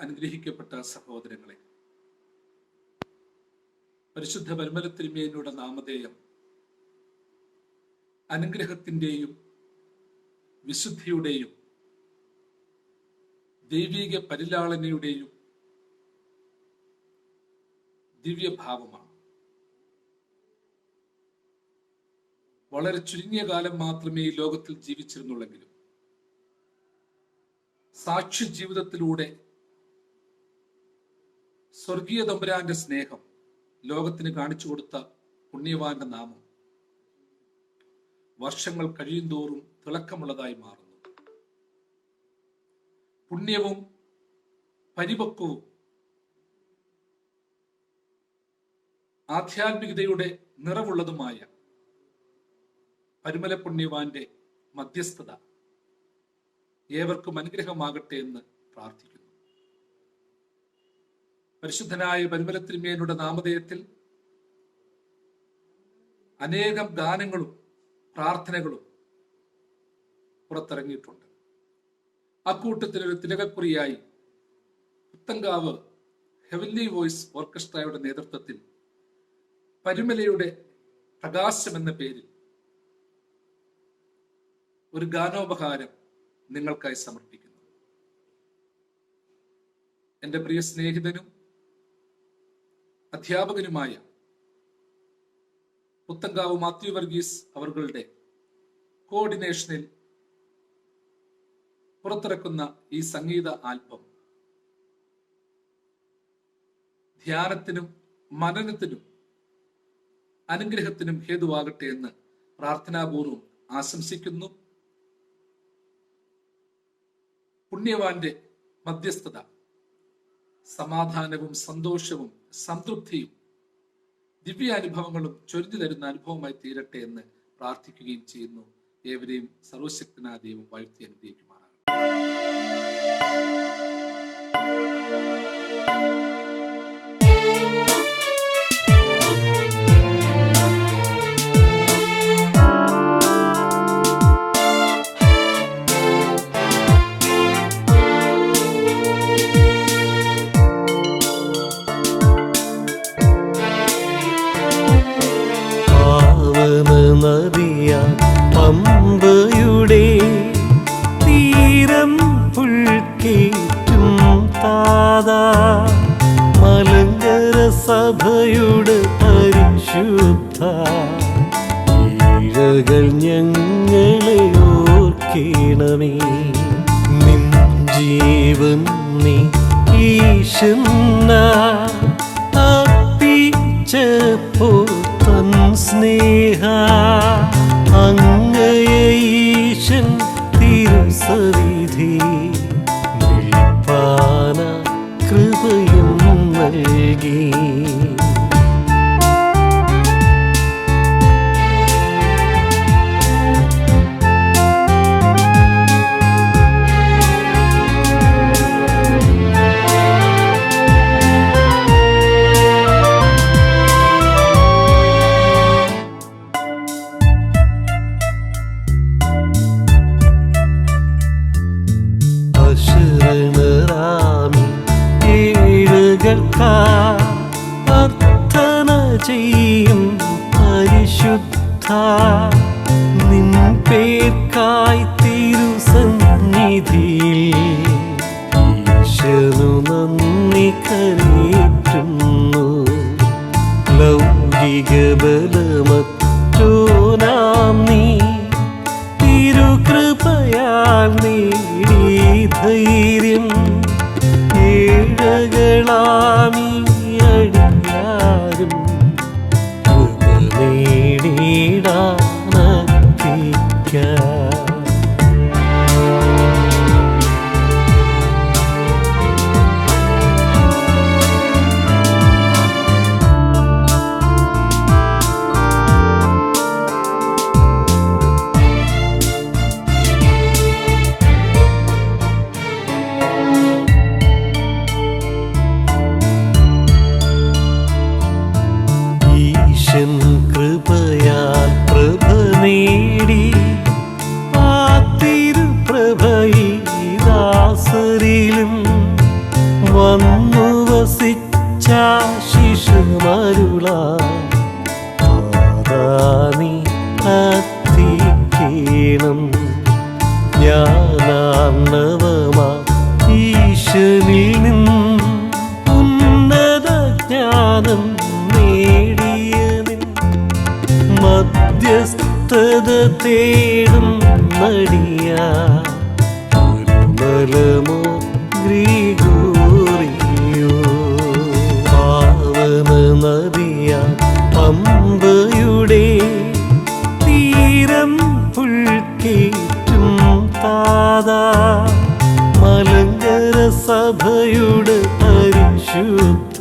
അനുഗ്രഹിക്കപ്പെട്ട സഹോദരങ്ങളെ പരിശുദ്ധ പരിമല തിരുമേനിയുടെ നാമധേയം അനുഗ്രഹത്തിന്റെയും വിശുദ്ധിയുടെയും ദൈവീക പരിലാളനയുടെയും ദിവ്യഭാവമാണ്. വളരെ ചുരുങ്ങിയ കാലം മാത്രമേ ഈ ലോകത്തിൽ ജീവിച്ചിരുന്നുള്ളെങ്കിലും സാക്ഷി ജീവിതത്തിലൂടെ സ്വർഗീയ തമ്പുരാന്റെ സ്നേഹം ലോകത്തിന് കാണിച്ചു കൊടുത്ത പുണ്യവാന്റെ നാമം. വർഷങ്ങൾ കഴിയുന്തോറും തിളക്കമുള്ളതായി മാറുന്നു. പുണ്യവും പരിപക്വവും ആധ്യാത്മികതയുടെ നിറവുള്ളതുമായ പരിമല പുണ്യവാന്റെ മധ്യസ്ഥത ഏവർക്കും അനുഗ്രഹമാകട്ടെ എന്ന് പ്രാർത്ഥിക്കുന്നു. പരിശുദ്ധനായ പരിമല തിരുമേനയുടെ നാമധേയത്തിൽ അനേകം ഗാനങ്ങളും പ്രാർത്ഥനകളും പുറത്തിറങ്ങിയിട്ടുണ്ട്. അക്കൂട്ടത്തിൽ ഒരു തിലകക്കുറിയായി പുത്തങ്കാവ് ഹെവൻലി വോയിസ് ഓർക്കസ്ട്രയുടെ നേതൃത്വത്തിൽ പരിമലയുടെ പ്രകാശം എന്ന പേരിൽ ഒരു ഗാനോപഹാരം നിങ്ങൾക്കായി സമർപ്പിക്കുന്നു. എന്റെ പ്രിയ സ്നേഹിതനും അധ്യാപകനുമായ പുത്തങ്കാവ് മാത്യു വർഗീസ് അവരുടെ കോർഡിനേഷനിൽ പുറത്തിറക്കുന്ന ഈ സംഗീത ആൽബം ധ്യാനത്തിനും മനനത്തിനും അനുഗ്രഹത്തിനും ഹേതുവാകട്ടെ എന്ന് പ്രാർത്ഥനാപൂർവം ആശംസിക്കുന്നു. പുണ്യവാന്റെ മധ്യസ്ഥത സമാധാനവും സന്തോഷവും സംതൃപ്തിയും ദിവ്യാനുഭവങ്ങളും ചൊരിഞ്ഞു തരുന്ന അനുഭവമായി തീരട്ടെ എന്ന് പ്രാർത്ഥിക്കുകയും ചെയ്യുന്നു. ഏവരെയും സർവശക്തനായ ദൈവം വാഴ്ത്തി അനുഗ്രഹിക്കുമാറാണ് നദിയ പമ്പയുടെ തീരം പുൽക്കേറ്റും താതാ. മലങ്കര സഭയുടെ പരിശുദ്ധ. ഈഴകൾ ഞങ്ങളെ ഓർക്കണമേ. നിൻ ജീവൻ നീ ഈശുന്ന. അപ്പിച്ചപ്പോ തൻ സ്നേഹ ചെയ്യും. പരിശുദ്ധ നിൻ പേർക്കായി തിരുസന്നിധിയിൽ ഈശനു നന്ദി കരേറ്റുന്നു. ലൗകിക ബലമറ്റോനാം നീ തിരുകൃപയാൽ നേടി ധൈര്യം. ഏഴകളാമി മധ്യസ്ഥത തേടും മടിയ. ബലമോ ഗ്രീഗോറിയോ. പാവന നദിയ പമ്പയുടെ തീരം പുൽക്കേറ്റും താതാ മലങ്കര സഭയുടെ പരിശുദ്ധ